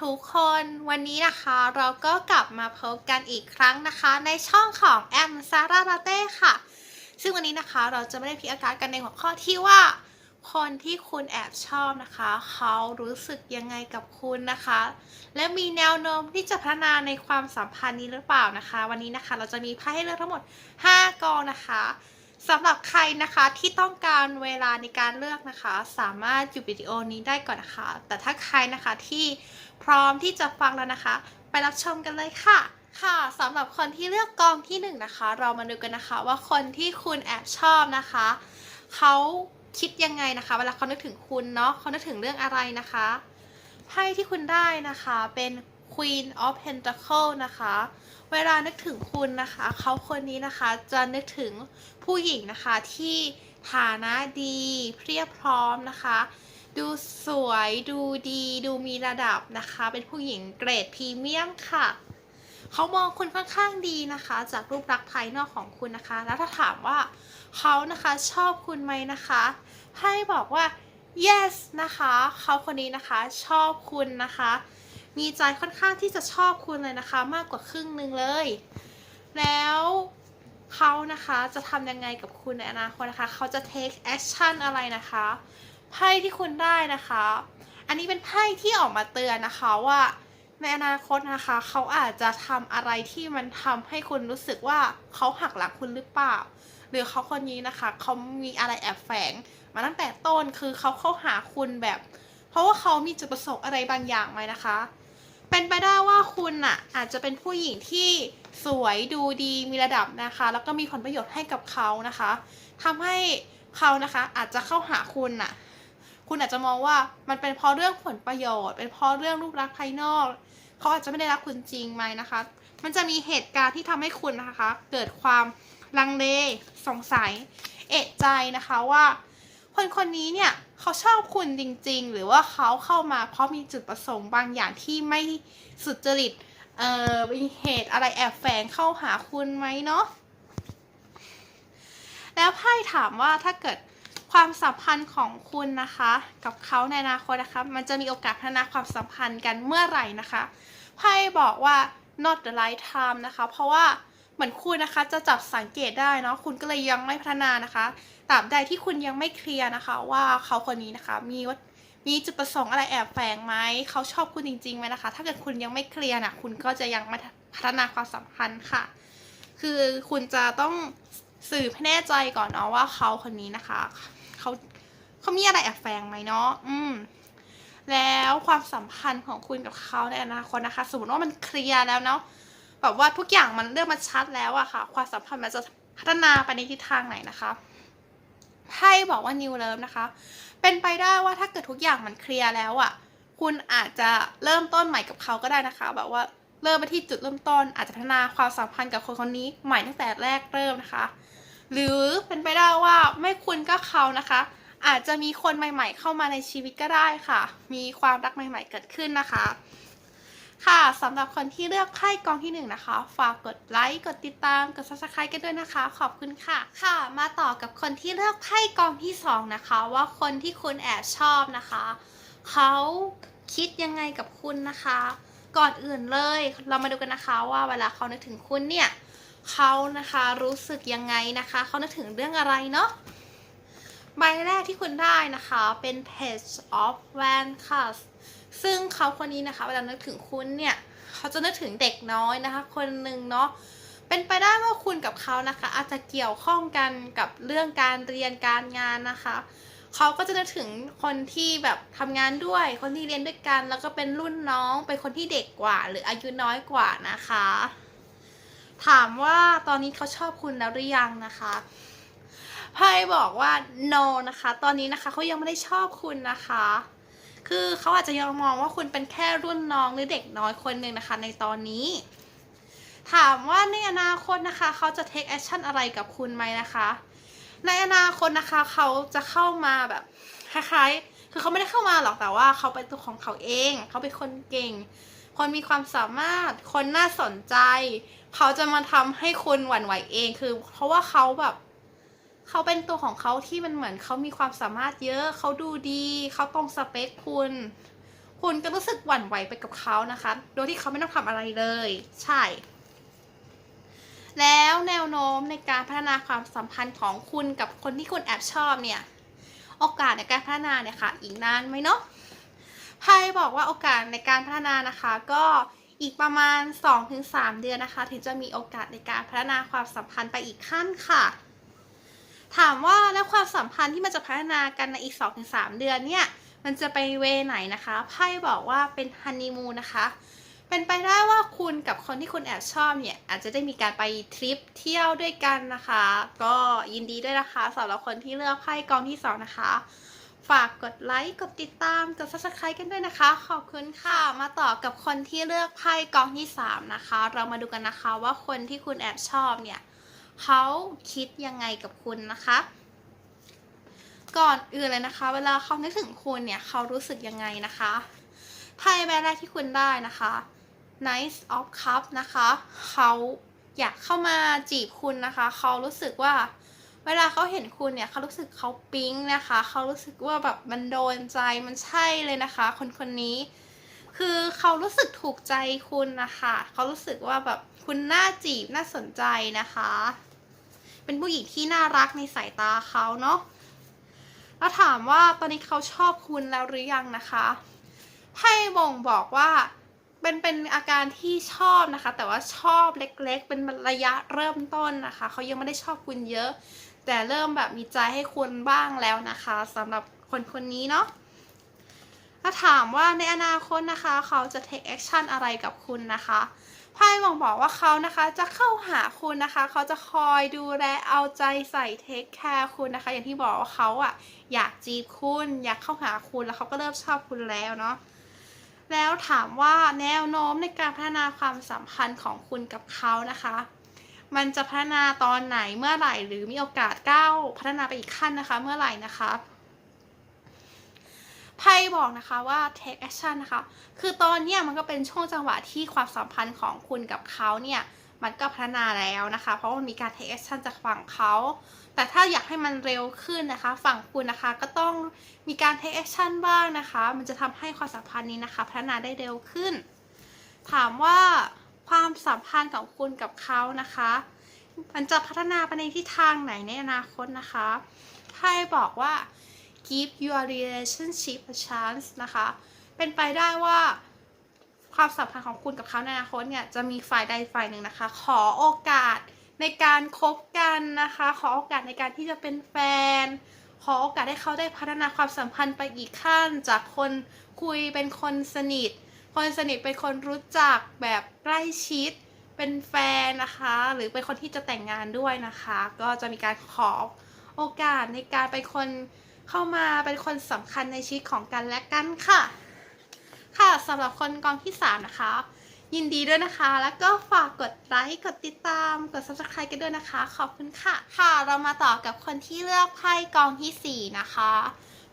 ทุกคนวันนี้นะคะเราก็กลับมาพบกันอีกครั้งนะคะ ในช่องของแอมซาร่าลาเต้ค่ะ ซึ่งวันนี้นะคะเราจะไม่ได้พิจารณากันในหัวข้อที่ว่า คนที่คุณแอบชอบนะคะ เขารู้สึกยังไงกับคุณนะคะ และมีแนวโน้มที่จะพัฒนาในความสัมพันธ์นี้หรือเปล่านะคะ วันนี้นะคะเราจะมีไพ่ให้เลือกทั้งหมด 5กองนะคะ สำหรับใครนะคะที่ต้องการเวลาในการเลือกนะคะ สามารถหยุดวิดีโอนี้ได้ก่อนนะคะ แต่ถ้าใครนะคะที่พร้อมที่จะฟังแล้วนะคะ ไปรับชมกันเลยค่ะ ค่ะสำหรับคนที่เลือกกองที่หนึ่งนะคะ เรามาดูกันนะคะว่าคนที่คุณแอบชอบนะคะเขาคิดยังไงนะคะ เวลาเขานึกถึงคุณเนาะเขานึกถึงเรื่องอะไรนะคะไพ่ที่คุณได้นะคะเป็น Queen of Pentacle นะคะ เวลานึกถึงคุณนะคะ เขาคนนี้นะคะจะนึกถึงผู้หญิงนะคะที่ฐานะดีเพียบพร้อมนะคะ ดูสวยดูดี ดูมีระดับนะคะ เป็นผู้หญิงเกรดพรีเมียมค่ะเขามองคุณค่อนข้างดีนะคะ จากรูปลักษณ์ภายนอกของคุณนะคะ แล้วถ้าถามว่าเขานะคะชอบคุณไหมนะคะ ให้บอกว่า yes นะคะ เขาคนนี้นะคะชอบคุณนะคะ มีใจค่อนข้างที่จะชอบคุณเลยนะคะ มากกว่าครึ่งหนึ่งเลย แล้วเขานะคะจะทำยังไงกับคุณในอนาคตนะคะ เขาจะ take action อะไรนะคะไพ่ที่คุณได้นะคะ อันนี้เป็นไพ่ที่ออกมาเตือนนะคะว่าในอนาคตนะคะ เขาอาจจะทำอะไรที่มันทำให้คุณรู้สึกว่าเขาหักหลังคุณหรือเปล่า หรือเขาคนนี้นะคะ เขามีอะไรแอบแฝง มาตั้งแต่ต้นคือเขาเข้าหาคุณแบบ เพราะว่าเขามีจุดประสงค์อะไรบางอย่างไหมนะคะ เป็นไปได้ว่าคุณน่ะอาจจะเป็นผู้หญิงที่สวยดูดีมีระดับนะคะ แล้วก็มีผลประโยชน์ให้กับเขานะคะทำให้เขานะคะอาจจะเข้าหาคุณน่ะคุณอาจจะมองว่ามันเป็นเพราะเรื่องผลประโยชน์ เป็นเพราะเรื่องรูปลักษณ์ภายนอก เขาอาจจะไม่ได้รักคุณจริงไหมนะคะ มันจะมีเหตุการณ์ที่ทำให้คุณนะคะ เกิดความลังเลสงสัย เอะใจนะคะว่า คนคนนี้เนี่ยเขาชอบคุณจริง ๆ หรือว่าเขาเข้ามาเพราะมีจุดประสงค์บางอย่างที่ไม่สุจริต เอ่อมีเหตุอะไรแอบแฝงเข้าหาคุณไหมเนาะ แล้วไพ่ถามว่าถ้าเกิดความสัมพันธ์ของคุณนะคะ กับเขาในอนาคตนะคะ มันจะมีโอกาสพัฒนาความสัมพันธ์กันเมื่อไหร่นะคะไพ่บอกว่า not the right time นะคะ เพราะว่าเหมือนคุณนะคะจะจับสังเกตได้เนาะคุณก็เลยยังไม่พัฒนานะคะ ตราบใดที่คุณยังไม่เคลียร์นะคะ ว่าเขาคนนี้นะคะ มีวัตมีจุดประสงค์อะไรแอบแฝงไหม เขาชอบคุณจริงๆไหมนะคะ ถ้าเกิดคุณยังไม่เคลียร์นะคุณก็จะยังไม่พัฒนาความสัมพันธ์ค่ะ คือคุณจะต้องสืบให้แน่ใจก่อนเนาะว่าเขาคนนี้นะคะ เขาเขามีอะไรแอบแฝงไหมเนาะ อืม แล้วความสัมพันธ์ของคุณกับเขาในอนาคตนะคะ สมมติว่ามันเคลียร์แล้วเนาะ แบบว่าทุกอย่างมันเริ่มมาชัดแล้วอะค่ะ ความสัมพันธ์มันจะพัฒนาไปในทิศทางไหนนะคะ ไพ่บอกว่า new love นะคะ เป็นไปได้ว่าถ้าเกิดทุกอย่างมันเคลียร์แล้วอะคุณอาจจะเริ่มต้นใหม่กับเขาก็ได้นะคะ แบบว่าเริ่มไปที่จุดเริ่มต้น อาจจะพัฒนาความสัมพันธ์กับคนคนนี้ใหม่ตั้งแต่แรกเริ่มนะคะ หรือเป็นไปได้ว่าไม่คุณก็เขานะคะ อาจจะมีคนใหม่ ๆ เข้ามาในชีวิตก็ได้ค่ะ มีความรักใหม่ ๆ เกิดขึ้นนะคะ ค่ะสำหรับคนที่เลือกไพ่กองที่หนึ่งนะคะ ฝากกดไลค์กดติดตามกด subscribe กันด้วยนะคะ ขอบคุณค่ะ ค่ะ มาต่อกับคนที่เลือกไพ่กองที่สองนะคะ ว่าคนที่คุณแอบชอบนะคะ เขาคิดยังไงกับคุณนะคะ ก่อนอื่นเลยเรามาดูกันนะคะว่าเวลาเขานึกถึงคุณเนี่ยเขานะคะรู้สึกยังไงนะคะเขานึกถึงเรื่องอะไรเนาะใบแรกที่คุณได้นะคะเป็น Page of Wands ค่ะ ซึ่งเขาคนนี้นะคะเวลานึกถึงคุณเนี่ยเขาจะนึกถึงเด็กน้อยนะคะ คนหนึ่งเนาะเป็นไปได้ว่าคุณกับเขานะคะ อาจจะเกี่ยวข้องกันกับเรื่องการเรียนการงานนะคะเขาก็จะนึกถึงคนที่แบบทำงานด้วย คนที่เรียนด้วยกัน แล้วก็เป็นรุ่นน้องเป็นคนที่เด็กกว่า หรืออายุน้อยกว่านะคะ ถามว่าตอนนี้เขาชอบคุณแล้วหรือยังนะคะไพ่บอกว่า no นะคะ ตอนนี้นะคะเขายังไม่ได้ชอบคุณนะคะ คือเขาอาจจะยังมองว่าคุณเป็นแค่รุ่นน้องหรือเด็กน้อยคนหนึ่งนะคะ ในตอนนี้ ถามว่าในอนาคตนะคะเขาจะ take action อะไรกับคุณไหมนะคะ ในอนาคตนะคะเขาจะเข้ามาแบบคล้ายๆคือเขาไม่ได้เข้ามาหรอกแต่ว่าเขาเป็นตัวของเขาเอง เขาเป็นคนเก่ง คนมีความสามารถ คนน่าสนใจ เขาจะมาทำให้คุณหวั่นไหวเองคือ เพราะว่าเขาแบบ เขาเป็นตัวของเขาที่มันเหมือนเขามีความสามารถเยอะ เขาดูดี เขาตรงสเปคคุณ คุณก็รู้สึกหวั่นไหวไปกับเขานะคะ โดยที่เขาไม่ต้องทำอะไรเลย ใช่ แล้วแนวโน้มในการพัฒนาความสัมพันธ์ของคุณกับคนที่คุณแอบชอบเนี่ย โอกาสในการพัฒนาเนี่ยค่ะ อีกนานไหมเนาะไพ่บอกว่าโอกาสในการพัฒนานะคะ ก็อีกประมาณ 2-3 เดือนนะคะ ถึงจะมีโอกาสในการพัฒนาความสัมพันธ์ไปอีกขั้นค่ะ ถามว่าแล้วความสัมพันธ์ที่มันจะพัฒนากันในอีก 2-3 เดือนเนี่ย มันจะไปเวไหนนะคะ ไพ่บอกว่าเป็นฮันนีมูนนะคะ เป็นไปได้ว่าคุณกับคนที่คุณแอบชอบเนี่ย อาจจะได้มีการไปทริปเที่ยวด้วยกันนะคะ ก็ยินดีด้วยนะคะสำหรับคนที่เลือกไพ่กองที่สองนะคะฝากกดไลค์ กดติดตาม กด subscribe กันด้วยนะคะ ขอบคุณค่ะ มาต่อกับคนที่เลือกไพ่กองที่สามนะคะ เรามาดูกันนะคะว่าคนที่คุณแอบชอบเนี่ย เขาคิดยังไงกับคุณนะคะ ก่อนอื่นเลยนะคะ เวลาเขานึกถึงคุณเนี่ยเขารู้สึกยังไงนะคะไพ่ใบแรกที่คุณได้นะคะ Knight of Cup นะคะเขาอยากเข้ามาจีบคุณนะคะเขารู้สึกว่าเวลาเขาเห็นคุณเนี่ยเขารู้สึกเขาปิ๊งนะคะเขารู้สึกว่าแบบมันโดนใจมันใช่เลยนะคะ คนคนนี้ คือเขารู้สึกถูกใจคุณนะคะเขารู้สึกว่าแบบคุณน่าจีบน่าสนใจนะคะ เป็นผู้หญิงที่น่ารักในสายตาเขาเนาะแล้วถามว่าตอนนี้เขาชอบคุณแล้วหรือยังนะคะไพ่บ่งบอกว่าเป็นเป็นอาการที่ชอบนะคะ แต่ว่าชอบเล็ก ๆ เป็นระยะเริ่มต้นนะคะเขายังไม่ได้ชอบคุณเยอะ แต่เริ่มแบบมีใจให้คุณบ้างแล้วนะคะสำหรับคนคนนี้เนาะถ้าถามว่าในอนาคตนะคะ เขาจะ take action อะไรกับคุณนะคะ ไพ่บ่งบอกว่าเขานะคะจะเข้าหาคุณนะคะ เขาจะคอยดูแลเอาใจใส่ take care คุณนะคะ อย่างที่บอกว่าเขาอะอยากจีบคุณ อยากเข้าหาคุณแล้วเขาก็เริ่มชอบคุณแล้วเนาะแล้วถามว่าแนวโน้มในการพัฒนาความสัมพันธ์ของคุณกับเขานะคะ มันจะพัฒนาตอนไหนเมื่อไหร่ หรือมีโอกาสก้าวพัฒนาไปอีกขั้นนะคะ เมื่อไหร่นะคะ ไพ่บอกนะคะว่า take action นะคะ คือตอนเนี้ยมันก็เป็นช่วงจังหวะที่ความสัมพันธ์ของคุณกับเขาเนี่ย มันก็พัฒนาแล้วนะคะ เพราะมันมีการ take action จากฝั่งเขา แต่ถ้าอยากให้มันเร็วขึ้นนะคะ ฝั่งคุณนะคะก็ต้องมีการ take action บ้างนะคะ มันจะทำให้ความสัมพันธ์นี้นะคะ พัฒนาได้เร็วขึ้น ถามว่าความสัมพันธ์ของคุณกับเขานะคะ มันจะพัฒนาไปในทิศทางไหนในอนาคตนะคะไพ่บอกว่า give your relationship a chance นะคะ เป็นไปได้ว่าความสัมพันธ์ของคุณกับเขาในอนาคตเนี่ยจะมีฝ่ายใดฝ่ายหนึ่งนะคะ ขอโอกาสในการคบกันนะคะ ขอโอกาสในการที่จะเป็นแฟน ขอโอกาสให้เขาได้พัฒนาความสัมพันธ์ไปอีกขั้น จากคนคุยเป็นคนสนิท คนสนิทเป็นคนรู้จักแบบใกล้ชิด เป็นแฟนนะคะ หรือเป็นคนที่จะแต่งงานด้วยนะคะ ก็จะมีการขอโอกาสในการเป็นคน เข้ามาเป็นคนสำคัญในชีวิตของกันและกันค่ะ ค่ะสำหรับคนกองที่ 3 นะคะ ยินดีด้วยนะคะ แล้วก็ฝากกดไลค์กดติดตาม กด subscribe กันด้วยนะคะ ขอบคุณค่ะ ค่ะ เรามาต่อกับคนที่เลือกไพ่กองทีสี่4 นะคะ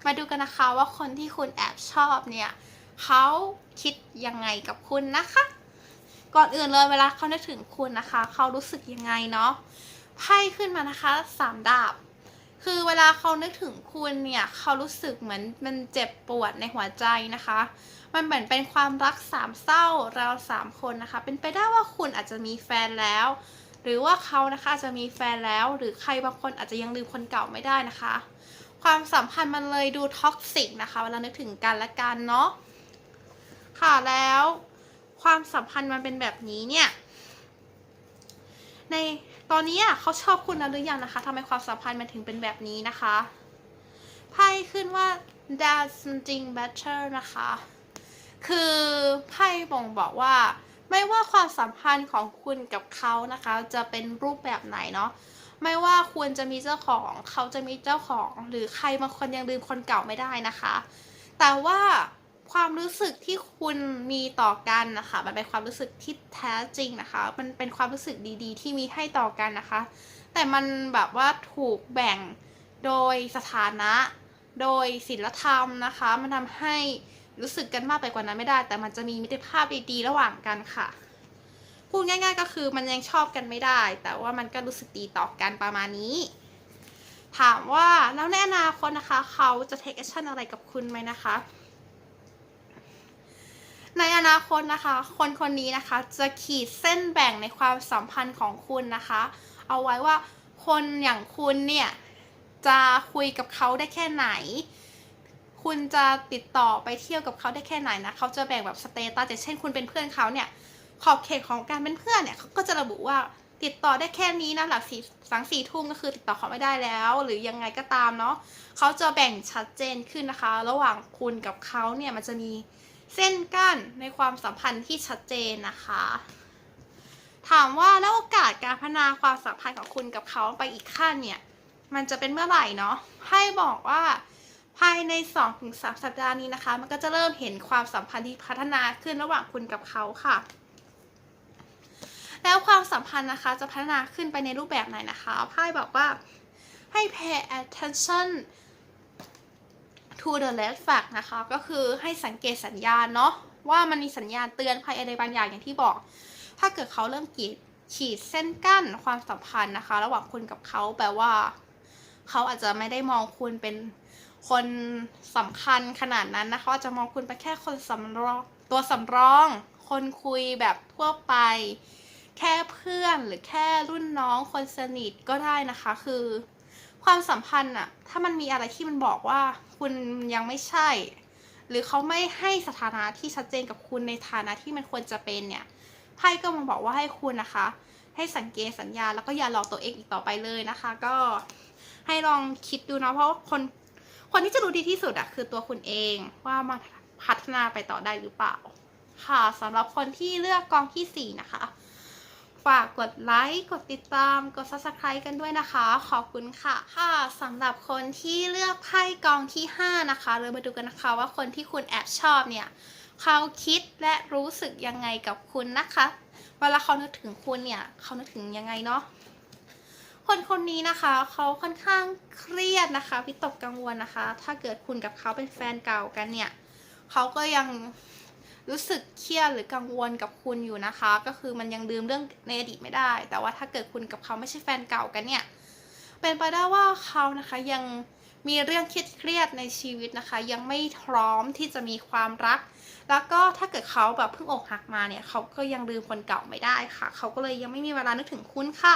มาดูกันนะคะว่าคนที่คุณแอบชอบเนี่ยเขาคิดยังไงกับคุณนะคะ ก่อนอื่นเลยเวลาเขานึกถึงคุณนะคะ เขารู้สึกยังไงเนาะไพ่ขึ้นมานะคะสามดาบ คือเวลาเขานึกถึงคุณเนี่ยเขารู้สึกเหมือนมันเจ็บปวดในหัวใจนะคะ มันเหมือนเป็นความรักสามเศร้าเราสามคนนะคะ เป็นไปได้ว่าคุณอาจจะมีแฟนแล้ว หรือว่าเขานะคะอาจจะมีแฟนแล้ว หรือใครบางคนอาจจะยังลืมคนเก่าไม่ได้นะคะ ความสัมพันธ์มันเลยดูท็อกซิกนะคะเวลานึกถึงกันและกันเนาะค่ะแล้วความสัมพันธ์มันเป็นแบบนี้เนี่ยใน ตอนนี้อะเขาชอบคุณแล้วหรือยังนะคะทำไมความสัมพันธ์มันถึงเป็นแบบนี้นะคะไพ่ขึ้นว่า that's something better นะคะ คือไพ่บ่งบอกว่า ไม่ว่าความสัมพันธ์ของคุณกับเขานะคะ จะเป็นรูปแบบไหนเนาะไม่ว่าควรจะมีเจ้าของ เขาจะมีเจ้าของ หรือใครบางคนยังลืมคนเก่าไม่ได้นะคะ แต่ว่า ความรู้สึกที่คุณมีต่อกันนะคะมันเป็นความรู้สึกที่แท้จริงนะคะ มันเป็นความรู้สึกดีๆ ที่มีให้ต่อกันนะคะ แต่มันแบบว่าถูกแบ่งโดยสถานะ โดยศีลธรรมนะคะ มันทำให้รู้สึกกันมากไปกว่านั้นไม่ได้ แต่มันจะมีมิตรภาพดีๆ ระหว่างกันค่ะ พูดง่าย ๆ ก็คือมันยังชอบกันไม่ได้ แต่ว่ามันก็รู้สึกดีต่อกันประมาณนี้ ถามว่าแล้วในอนาคตนะคะ เขาจะ take action อะไรกับคุณไหมนะคะ ในอนาคตนะคะ คนคนนี้นะคะจะขีดเส้นแบ่งในความสัมพันธ์ของคุณนะคะ เอาไว้ว่าคนอย่างคุณเนี่ย จะคุยกับเขาได้แค่ไหน คุณจะติดต่อไปเที่ยวกับเขาได้แค่ไหนนะเขาจะแบ่งแบบสเตตัสอย่างเช่น คุณเป็นเพื่อนเขาเนี่ยขอบเขตของการเป็นเพื่อนเนี่ยเขาก็จะระบุว่าติดต่อได้แค่นี้นะหลังสี่สังสี่ทุ่มก็คือติดต่อเขาไม่ได้แล้ว หรือยังไงก็ตามเนาะเขาจะแบ่งชัดเจนขึ้นนะคะ ระหว่างคุณกับเขาเนี่ยมันจะมี เส้นกั้นในความสัมพันธ์ที่ชัดเจนนะคะ ถามว่าแล้วโอกาสการพัฒนาความสัมพันธ์ของคุณกับเขาไปอีกขั้นเนี่ย มันจะเป็นเมื่อไหร่เนาะให้บอกว่าภายใน 2-3 สัปดาห์นี้นะคะ มันก็จะเริ่มเห็นความสัมพันธ์ที่พัฒนาขึ้นระหว่างคุณกับเขาค่ะ แล้วความสัมพันธ์นะคะจะพัฒนาขึ้นไปในรูปแบบไหนนะคะไพ่บอกว่าให้ pay attention to the red flag นะคะ ก็คือให้สังเกตสัญญาณเนาะว่ามันมีสัญญาณเตือนภัยอะไรบางอย่างอย่างที่บอก ถ้าเกิดเขาเริ่มกีดขีดเส้นกั้นความสัมพันธ์นะคะ ระหว่างคุณกับเขาแปลว่า เขาอาจจะไม่ได้มองคุณเป็นคนสำคัญขนาดนั้นนะคะอาจจะมองคุณเป็นแค่คนสำรองตัวสำรอง คนคุยแบบทั่วไป แค่เพื่อนหรือแค่รุ่นน้องคนสนิทก็ได้นะคะ คือ ความสัมพันธ์อะถ้ามันมีอะไรที่มันบอกว่าคุณยังไม่ใช่ หรือเขาไม่ให้สถานะที่ชัดเจนกับคุณในฐานะที่มันควรจะเป็นเนี่ยไพ่ก็มาบอกว่าให้คุณนะคะ ให้สังเกตสัญญาณแล้วก็อย่าหลอกตัวเองอีกต่อไปเลยนะคะ ก็ให้ลองคิดดูนะเพราะว่าคนคนที่จะรู้ดีที่สุดอะคือตัวคุณเองว่ามาพัฒนาไปต่อได้หรือเปล่า ค่ะสำหรับคนที่เลือกกองที่สี่นะคะ ฝากกดไลค์ กดติดตาม กด subscribe กันด้วยนะคะ ขอบคุณค่ะ ค่ะสำหรับคนที่เลือกไพ่กองที่ 5 นะคะ เรามาดูกันนะคะว่าคนที่คุณแอบชอบเนี่ย เขาคิดและรู้สึกยังไงกับคุณนะคะ เวลาเขานึกถึงคุณเนี่ย เขานึกถึงยังไงเนาะ คนคนนี้นะคะเขาค่อนข้างเครียดนะคะวิตกกังวลนะคะ ถ้าเกิดคุณกับเขาเป็นแฟนเก่ากันเนี่ย เขาก็ยัง รู้สึกเครียดหรือกังวลกับคุณอยู่นะคะ ก็คือมันยังลืมเรื่องในอดีตไม่ได้ แต่ว่าถ้าเกิดคุณกับเขาไม่ใช่แฟนเก่ากันเนี่ยเป็นไปได้ว่าเขานะคะยังมีเรื่องเครียดๆในชีวิตนะคะ ยังไม่พร้อมที่จะมีความรัก แล้วก็ถ้าเกิดเขาแบบเพิ่งอกหักมาเนี่ยเขาก็ยังลืมคนเก่าไม่ได้ค่ะ เขาก็เลยยังไม่มีเวลานึกถึงคุณค่ะ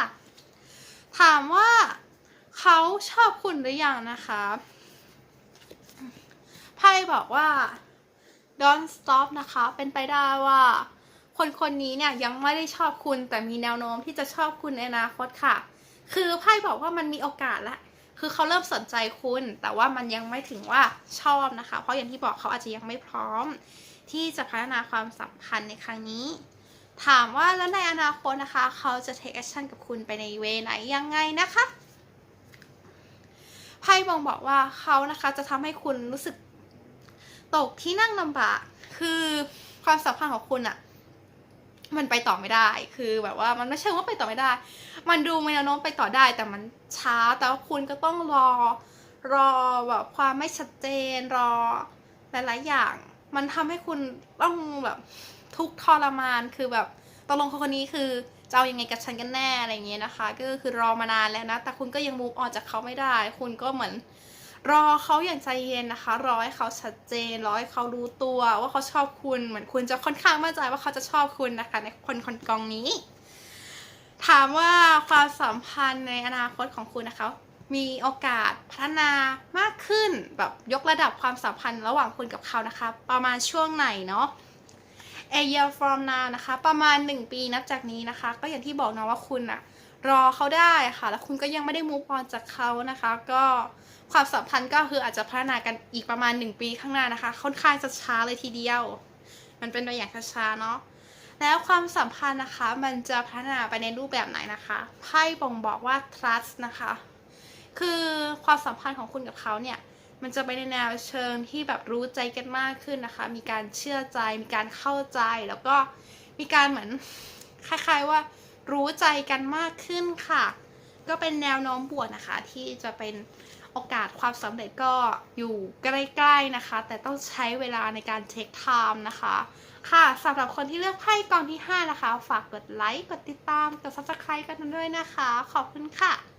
ถามว่าเขาชอบคุณหรือยังนะคะไพ่บอกว่า don't stop นะคะ เป็นไปได้ว่า คนคนนี้เนี่ยยังไม่ได้ชอบคุณแต่มีแนวโน้มที่จะชอบคุณในอนาคตค่ะ คือไพ่บอกว่ามันมีโอกาสละคือเขาเริ่มสนใจคุณ แต่ว่ามันยังไม่ถึงว่าชอบนะคะ เพราะอย่างที่บอกเขาอาจจะยังไม่พร้อม ที่จะพัฒนาความสัมพันธ์ในครั้งนี้ ถามว่าแล้วในอนาคตนะคะ เขาจะ take action กับคุณไปในเวไหนยังไงนะคะไพ่บองบอกว่าเขานะคะจะทำให้คุณรู้สึก ตกที่นั่งลำบาก คือความสัมพันธ์ของคุณอะมันไปต่อไม่ได้ คือแบบว่ามันไม่ใช่ว่าไปต่อไม่ได้ มันดูมีแนวโน้มไปต่อได้ แต่มันช้า แต่ว่าคุณก็ต้องรอ รอแบบความไม่ชัดเจน รอหลายๆอย่าง มันทำให้คุณต้องแบบทุกข์ทรมาน คือแบบตกลงคนคนนี้คือจะเอายังไงกับฉันกันแน่อะไรอย่างเงี้ยนะคะ ก็คือรอมานานแล้วนะ แต่คุณก็ยังมูฟออนจากเขาไม่ได้ คุณก็เหมือน รอเขาอย่างใจเย็นนะคะ รอให้เขาชัดเจน รอให้เขารู้ตัวว่าเขาชอบคุณ เหมือนคุณจะค่อนข้างมั่นใจว่าเขาจะชอบคุณนะคะ ในคนคนกองนี้ ถามว่าความสัมพันธ์ในอนาคตของคุณนะคะ มีโอกาสพัฒนามากขึ้นแบบยกระดับความสัมพันธ์ระหว่างคุณกับเขานะคะ ประมาณช่วงไหนเนาะ a year from now นะคะ ประมาณ 1 ปีนับจากนี้นะคะ ก็อย่างที่บอกนะว่าคุณอะรอเขาได้ค่ะ แล้วคุณก็ยังไม่ได้ move on จากเขานะคะ ก็ ความสัมพันธ์ก็คืออาจจะพัฒนากันอีกประมาณ 1 ปีข้างหน้านะคะ ค่อนข้างจะช้าเลยทีเดียว มันเป็นตัวอย่างช้าๆเนาะแล้วความสัมพันธ์นะคะมันจะพัฒนาไปในรูปแบบไหนนะคะไพ่บ่งบอกว่า trust นะคะ คือความสัมพันธ์ของคุณกับเขาเนี่ยมันจะไปในแนวเชิงที่แบบรู้ใจกันมากขึ้นนะคะ มีการเชื่อใจ มีการเข้าใจ แล้วก็มีการเหมือนคล้าย ๆว่ารู้ใจกันมากขึ้นค่ะ ก็เป็นแนวโน้มบวกนะคะที่จะเป็น โอกาสความสำเร็จก็อยู่ใกล้ๆนะคะ แต่ต้องใช้เวลาในการเช็คไทม์นะคะ ค่ะสำหรับคนที่เลือกไพ่กองที่ 5 นะคะ ฝากกดไลค์ กดติดตาม กด subscribe กันด้วยนะคะ ขอบคุณค่ะ